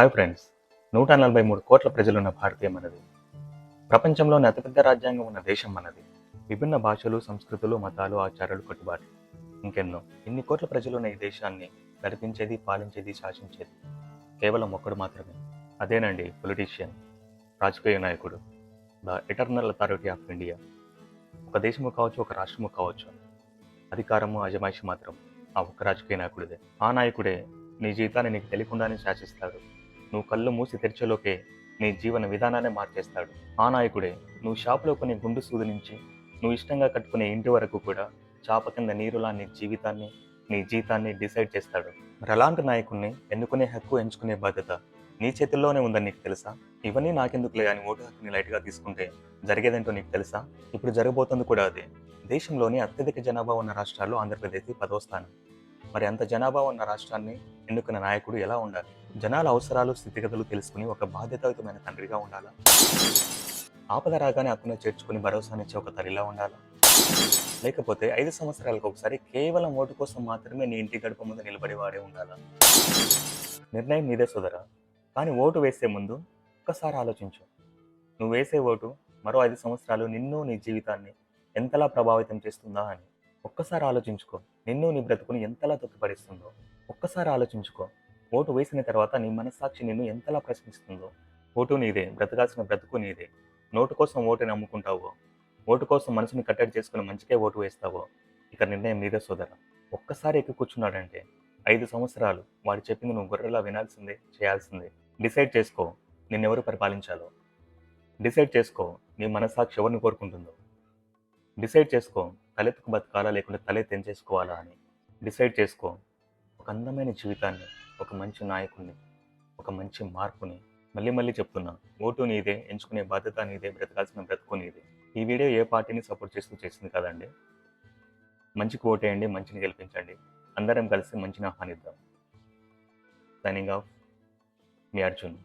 Hi friends. నూట నలభై మూడు కోట్ల ప్రజలున్న భారతీయం మనది. ప్రపంచంలోని అతిపెద్ద రాజ్యాంగం ఉన్న దేశం మనది. విభిన్న భాషలు సంస్కృతులు మతాలు ఆచారాలు కట్టుబాట్లు ఇంకెన్నో ఇన్ని కోట్ల ప్రజలున్న ఈ దేశాన్ని నడిపించేది పాలించేది శాసించేది కేవలం ఒక్కడు మాత్రమే. అదేనండి పొలిటీషియన్ రాజకీయ నాయకుడు the eternal authority of India ఒక దేశము కావచ్చు ఒక రాష్ట్రము కావచ్చు. అధికారము అజమాయిషి మాత్రం ఆ ఒక్క రాజకీయ నాయకుడిదే. ఆ నాయకుడే నీ జీవితాన్ని నీకు తెలియకుండానే శాసిస్తాడు. నువ్వు కళ్ళు మూసి తెరిచేలోకే నీ జీవన విధానాన్ని మార్చేస్తాడు. ఆ నాయకుడే నువ్వు షాపులో కొన్ని గుండు సూది నుంచి నువ్వు ఇష్టంగా కట్టుకునే ఇంటి వరకు కూడా చాప కింద నీరులా నీ జీవితాన్ని నీ జీతాన్ని డిసైడ్ చేస్తాడు. మరి అలాంటి నాయకుడిని ఎన్నుకునే హక్కు ఎంచుకునే బాధ్యత నీ చేతుల్లోనే ఉందని నీకు తెలుసా? ఇవన్నీ నాకెందుకులే అని ఓటు హక్కుని లైట్గా తీసుకుంటే జరిగేదేంటో నీకు తెలుసా? ఇప్పుడు జరగబోతుంది కూడా అదే. దేశంలోని అత్యధిక జనాభా ఉన్న రాష్ట్రాల్లో ఆంధ్రప్రదేశ్ పదవ స్థానం. మరి అంత జనాభా ఉన్న రాష్ట్రాన్ని ఎన్నుకున్న నాయకుడు ఎలా ఉండాలి? జనాల అవసరాలు స్థితిగతులు తెలుసుకుని ఒక బాధ్యతాయుతమైన తండ్రిగా ఉండాలా? ఆపద రాగానే అక్కున చేర్చుకుని భరోసానిచ్చే ఒక తల్లిలా ఉండాలా? లేకపోతే ఐదు సంవత్సరాలకు ఒకసారి కేవలం ఓటు కోసం మాత్రమే నీ ఇంటి గడప ముందు నిలబడి వాడే ఉండాలా? నిర్ణయం నీదే సోదరా. కానీ ఓటు వేసే ముందు ఒక్కసారి ఆలోచించు. నువ్వు వేసే ఓటు మరో ఐదు సంవత్సరాలు నిన్ను నీ జీవితాన్ని ఎంతలా ప్రభావితం చేస్తుందా అని. ఒక్కసారి ఆలోచించుకో. నిన్ను నీ బ్రతుకుని ఎంతలా తొక్కిపడిస్తుందో ఒక్కసారి ఆలోచించుకో. ఓటు వేసిన తర్వాత నీ మనస్సాక్షి నిన్ను ఎంతలా ప్రశ్నిస్తుందో. ఓటు నీదే. బ్రతకాల్సిన బ్రతుకు నీదే. నోటు కోసం ఓటుని నమ్ముకుంటావో. ఓటు కోసం మనసుని కట్టడి చేసుకుని మంచికే ఓటు వేస్తావో. ఇక నిర్ణయం నీదే సోదర. ఒక్కసారి ఎక్కి కూర్చున్నాడంటే ఐదు సంవత్సరాలు వాడు చెప్పింది నువ్వు గొర్రెలా వినాల్సిందే చేయాల్సిందే. డిసైడ్ చేసుకో. నిన్నెవరు పరిపాలించాలో. డిసైడ్ చేసుకో. నీ మనస్సాక్షి ఎవరిని కోరుకుంటుందో. డిసైడ్ చేసుకో. తలెత్తుకు బతకాలా లేకుంటే తలే తెంచేసుకోవాలా అని డిసైడ్ చేసుకో. ఒక అందమైన జీవితాన్ని ఒక మంచి నాయకుడిని ఒక మంచి మార్పుని మళ్ళీ మళ్ళీ చెప్తున్నా. ఓటు నీదే ఎంచుకునే బాధ్యత నీదే బ్రతకాల్సిన బ్రతుకు నీదే. ఈ వీడియో ఏ పార్టీని సపోర్ట్ చేస్తూ చేసింది కదండి. మంచికి ఓటేయండి మంచిని గెలిపించండి. అందరం కలిసి మంచిని ఆహ్వానిద్దాం. సైనింగ్ ఆఫ్ మీ అర్జున్.